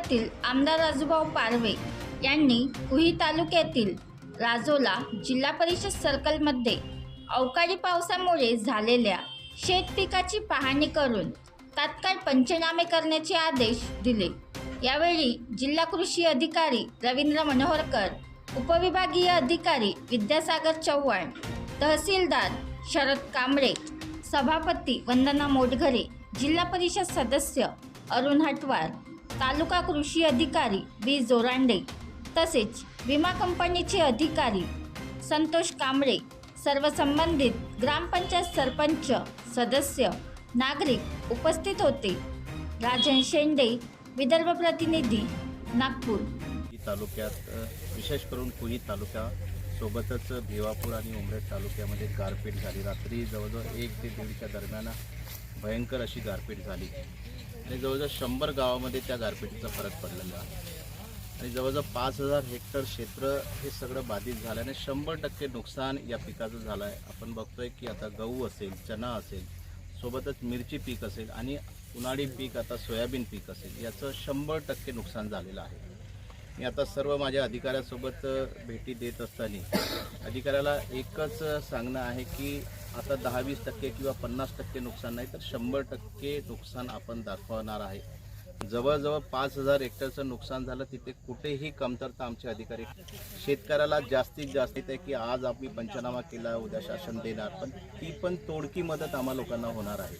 तालुक्यातील आमदार राजूभाऊ पारवे यांनी कुही तालुक्यातील राजोला जिल्हा परिषद सर्कलमध्ये अवकाळी पावसामुळे झालेल्या शेतपिकाची पाहणी करून तात्काळ पंचनामे करण्याचे आदेश दिले. यावेळी जिल्हा कृषी अधिकारी रवींद्र मनोहरकर उपविभागीय अधिकारी विद्यासागर चव्हाण तहसीलदार शरद कांबळे सभापती वंदना मोटघरे जिल्हा परिषद सदस्य अरुण हटवार तालुका कृषी अधिकारी बी. जोरांडे तसेच विमा कंपनीचे अधिकारी संतोष कांबळे सर्व संबंधित ग्रामपंचायत सरपंच सदस्य नागरिक उपस्थित होते. राजन शेंडे विदर्भ प्रतिनिधी नागपूर. तालुक्यात विशेष करून कुही तालुका सोबतच भिवापूर आणि उमरेड तालुक्यामध्ये गारपीट झाली. रात्री जवळजवळ एक ते दीडच्या दरम्यान भयंकर अशी गारपीट झाली. आणि जवळजवळ शंभर गावामध्ये त्या गारपीटीचा फरक पडलेला आहे. आणि जवळजवळ पाच हजार हेक्टर क्षेत्र हे सगळं बाधित झाल्याने शंभर टक्के नुकसान या पिकाचं झालं आहे आपण बघतोय की आता गहू असेल चना असेल सोबतच मिरची पीक असेल आणि उन्हाळी पीक आता सोयाबीन पीक असेल याचं शंभर टक्के नुकसान झालेलं आहे. मी आता सर्व माझ्या अधिकाऱ्यासोबत भेटी देत असताना अधिकाऱ्याला एकच सांगणं आहे की आता दहा वीस टक्के किंवा पन्नास टक्के नुकसान नाही तर शंभर टक्के नुकसान आपण दाखवणार आहे. जवळजवळ पाच हजार हेक्टरचं नुकसान झालं तिथे कुठेही कमतरता आमचे अधिकारी शेतकऱ्याला जास्तीत जास्त आहे की आज आम्ही पंचनामा केला उद्या शासन देणार पण ती पण तोडकी मदत आम्हा लोकांना होणार आहे.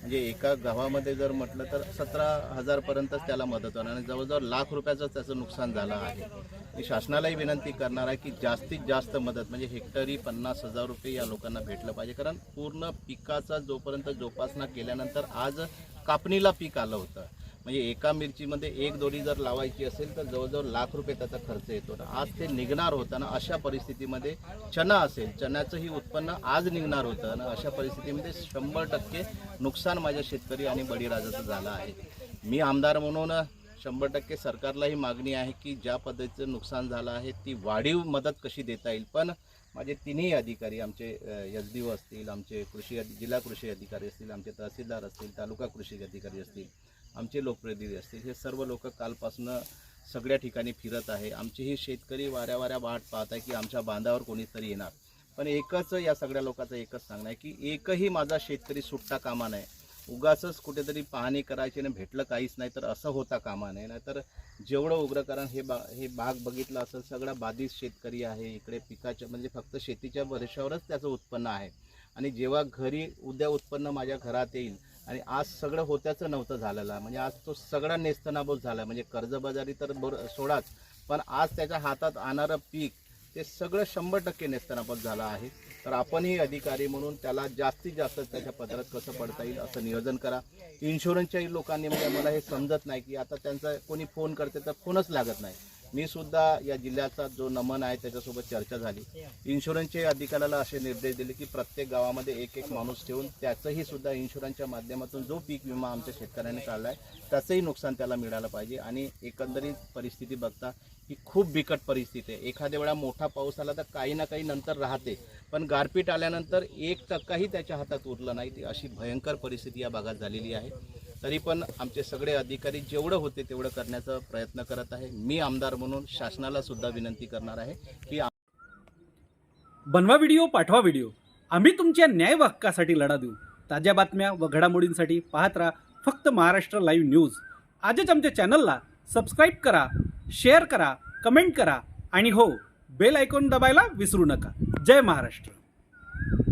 म्हणजे एका गावामध्ये जर म्हटलं तर सतरा हजारपर्यंतच त्याला मदत होणार आणि जवळजवळ लाख रुपयाचं त्याचं नुकसान झालं आहे. मी शासनालाही विनंती करणार आहे की जास्तीत जास्त मदत म्हणजे हेक्टरी पन्नास हजार रुपये या लोकांना भेटलं पाहिजे. कारण पूर्ण पिकाचा जोपर्यंत जोपासना केल्यानंतर आज कापणीला पीक आलं होतं. म्हणजे एका मिरचीमध्ये एक दोरी जर लावायची असेल तर जवळजवळ लाख रुपये त्याचा खर्च येतो. ना आज ते निघणार होतं ना अशा परिस्थितीमध्ये चना असेल चण्याचंही उत्पन्न आज निघणार होतं ना अशा परिस्थितीमध्ये शंभर टक्के नुकसान माझ्या शेतकरी आणि बळीराजाचं झालं आहे. मी आमदार म्हणून शंभर टक्के सरकारलाही मागणी आहे की ज्या पद्धतीचं नुकसान झालं आहे ती वाढीव मदत कशी देता येईल. पण माझे तिन्ही अधिकारी आमचे एस डी ओ असतील आमचे कृषी जिल्हा कृषी अधिकारी असतील आमचे तहसीलदार असतील तालुका कृषी अधिकारी असतील आमचे लोकप्रतिनिधी असतील. हे सर्व लोक कालपासून सगळ्या ठिकाणी फिरत आहे. आमचेही शेतकरी वाऱ्या वाऱ्या वाट पाहत आहे की आमच्या बांधावर कोणीतरी येणार. पण एकच या सगळ्या लोकांचं एकच सांगणं आहे की एकही माझा शेतकरी सुट्टा कामा नाही उगाचच कुठेतरी पाहणी करायची आणि भेटलं काहीच नाही तर असं होता कामा नये. नाहीतर जेवढं उग्र कारण हे बा हे बाग बघितलं असेल सगळा बाधित शेतकरी आहे. इकडे पिकाच्या म्हणजे फक्त शेतीच्या वर्षावरच त्याचं उत्पन्न आहे. आणि जेव्हा घरी उद्या उत्पन्न माझ्या घरात येईल आणि आज सगळं होत्याचं नव्हतं झालेलं. आहे. म्हणजे आज तो सगळा नेस्तनाबोध झाला म्हणजे कर्जबाजारी तर बर सोडाच. पण आज त्याच्या हातात आणणारं पीक ते सगळं शंभर टक्के नेस्तनाबोध झालं आहे. तर आपणही अधिकारी म्हणून त्याला जास्तीत जास्त त्याच्या पत्रात कसं पडता येईल असं नियोजन करा. इन्शुरन्सच्याही लोकांनी म्हणजे मला हे समजत नाही की आता त्यांचा कोणी फोन करते तर फोनच लागत नाही. मी सुद्धा या जिल्ह्याचा जो नमन आहे त्याच्यासोबत चर्चा झाली. इन्शुरन्सचे अधिकाऱ्याला असे निर्देश दिले की प्रत्येक गावामध्ये एक एक माणूस ठेवून त्याचंही सुद्धा इन्शुरन्सच्या माध्यमातून जो पीक विमा आमच्या शेतकऱ्यांनी काढला आहे त्याचंही नुकसान त्याला मिळालं पाहिजे. आणि एकंदरीत परिस्थिती बघता ही खूप बिकट परिस्थिती आहे. एखाद्या वेळा मोठा पाऊस आला तर काही ना काही नंतर राहते. पण गारपीट आल्यानंतर एक टक्काही त्याच्या हातात उरलं नाही. ती अशी भयंकर परिस्थिती या भागात झालेली आहे. तरी पण आमचे सगळे अधिकारी जेवढं होते तेवढं करण्याचा प्रयत्न करत आहे. मी आमदार म्हणून शासनाला सुद्धा विनंती करणार आहे की बनवा व्हिडिओ पाठवा व्हिडिओ. आम्ही तुमच्या न्याय हक्कासाठी लढा देऊ. ताज्या बातम्या व घडामोडींसाठी पाहत राहा फक्त महाराष्ट्र लाईव्ह न्यूज. आजच आमच्या चॅनलला सबस्क्राईब करा शेअर करा कमेंट करा आणि हो बेल आयकॉन दबायला विसरू नका. जय महाराष्ट्र.